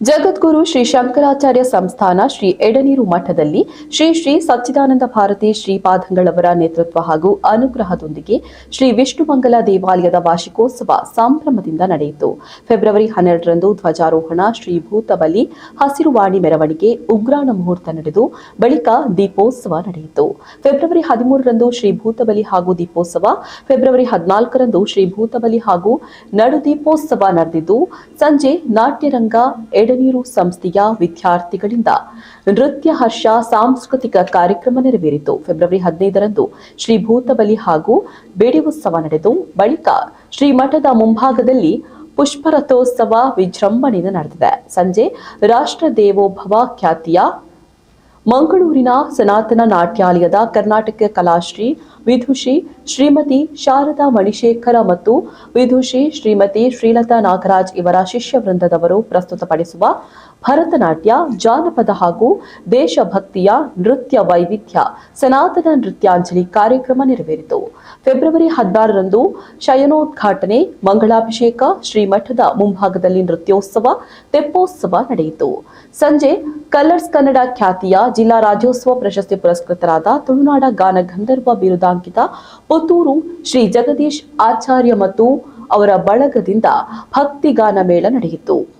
ಜಗದ್ಗುರು ಶ್ರೀ ಶಂಕರಾಚಾರ್ಯ ಸಂಸ್ಥಾನ ಶ್ರೀ ಎಡನೀರು ಮಠದಲ್ಲಿ ಶ್ರೀ ಶ್ರೀ ಸಚ್ಚಿದಾನಂದ ಭಾರತಿ ಶ್ರೀಪಾದಂಗಳವರ ನೇತೃತ್ವ ಹಾಗೂ ಅನುಗ್ರಹದೊಂದಿಗೆ ಶ್ರೀ ವಿಷ್ಣುಮಂಗಲ ದೇವಾಲಯದ ವಾರ್ಷಿಕೋತ್ಸವ ಸಂಭ್ರಮದಿಂದ ನಡೆಯಿತು. ಫೆಬ್ರವರಿ ಹನ್ನೆರಡರಂದು ಧ್ವಜಾರೋಹಣ, ಶ್ರೀ ಭೂತಬಲಿ ಹಸಿರುವಾಣಿ ಮೆರವಣಿಗೆ, ಉಗ್ರಾಣ ಮುಹೂರ್ತ ನಡೆದು ಬಳಿಕ ದೀಪೋತ್ಸವ ನಡೆಯಿತು. ಫೆಬ್ರವರಿ ಹದಿಮೂರರಂದು ಶ್ರೀ ಭೂತಬಲಿ ಹಾಗೂ ದೀಪೋತ್ಸವ, ಫೆಬ್ರವರಿ ಹದಿನಾಲ್ಕರಂದು ಶ್ರೀ ಭೂತಬಲಿ ಹಾಗೂ ನಡು ದೀಪೋತ್ಸವ ನಡೆದಿದ್ದು, ಸಂಜೆ ನಾಟ್ಯರಂಗ ಎಡನೀರು ಸಂಸ್ಥೆಯ ವಿದ್ಯಾರ್ಥಿಗಳಿಂದ ನೃತ್ಯ ಹರ್ಷ ಸಾಂಸ್ಕೃತಿಕ ಕಾರ್ಯಕ್ರಮ ನೆರವೇರಿತು. ಫೆಬ್ರವರಿ ಹದಿನೈದರಂದು ಶ್ರೀ ಭೂತಬಲಿ ಹಾಗೂ ಬೇಡಿ ಉತ್ಸವ ನಡೆದು, ಬಳಿಕ ಶ್ರೀ ಮಠದ ಮುಂಭಾಗದಲ್ಲಿ ಪುಷ್ಪರಥೋತ್ಸವ ವಿಜೃಂಭಣೆಯಿಂದ ನಡೆದಿದೆ. ಸಂಜೆ ರಾಷ್ಟ್ರ ದೇವೋಭವ ಖ್ಯಾತಿಯ ಮಂಗಳೂರಿನ ಸನಾತನ ನಾಟ್ಯಾಲಯದ ಕರ್ನಾಟಕ ಕಲಾಶ್ರೀ ವಿಧುಷಿ ಶ್ರೀಮತಿ ಶಾರದಾ ಮಣಿಶೇಖರ ಮತ್ತು ವಿಧುಷಿ ಶ್ರೀಮತಿ ಶ್ರೀಲತಾ ನಾಗರಾಜ್ ಇವರ ಶಿಷ್ಯ ವೃಂದದವರು ಪ್ರಸ್ತುತಪಡಿಸುವ ಭರತನಾಟ್ಯ, ಜಾನಪದ ಹಾಗೂ ದೇಶಭಕ್ತಿಯ ನೃತ್ಯ ವೈವಿಧ್ಯ, ಸನಾತನ ನೃತ್ಯಾಂಜಲಿ ಕಾರ್ಯಕ್ರಮ ನೆರವೇರಿತು. ಫೆಬ್ರವರಿ ಹದಿನಾರರಂದು ಶಯನೋದ್ಘಾಟನೆ, ಮಂಗಳಾಭಿಷೇಕ, ಶ್ರೀಮಠದ ಮುಂಭಾಗದಲ್ಲಿ ನೃತ್ಯೋತ್ಸವ, ತೆಪ್ಪೋತ್ಸವ ನಡೆಯಿತು. ಸಂಜೆ ಕಲರ್ಸ್ ಕನ್ನಡ ಖ್ಯಾತಿಯ ಜಿಲ್ಲಾ ರಾಜ್ಯೋತ್ಸವ ಪ್ರಶಸ್ತಿ ಪುರಸ್ಕೃತರಾದ ತುಳುನಾಡ ಗಾನ ಗಂಧರ್ವ ಬಿರುದಾಂಕಿತ ಪುತ್ತೂರು ಶ್ರೀ ಜಗದೀಶ್ ಆಚಾರ್ಯ ಮತ್ತು ಅವರ ಬಳಗದಿಂದ ಭಕ್ತಿಗಾನ ಮೇಳ ನಡೆಯಿತು.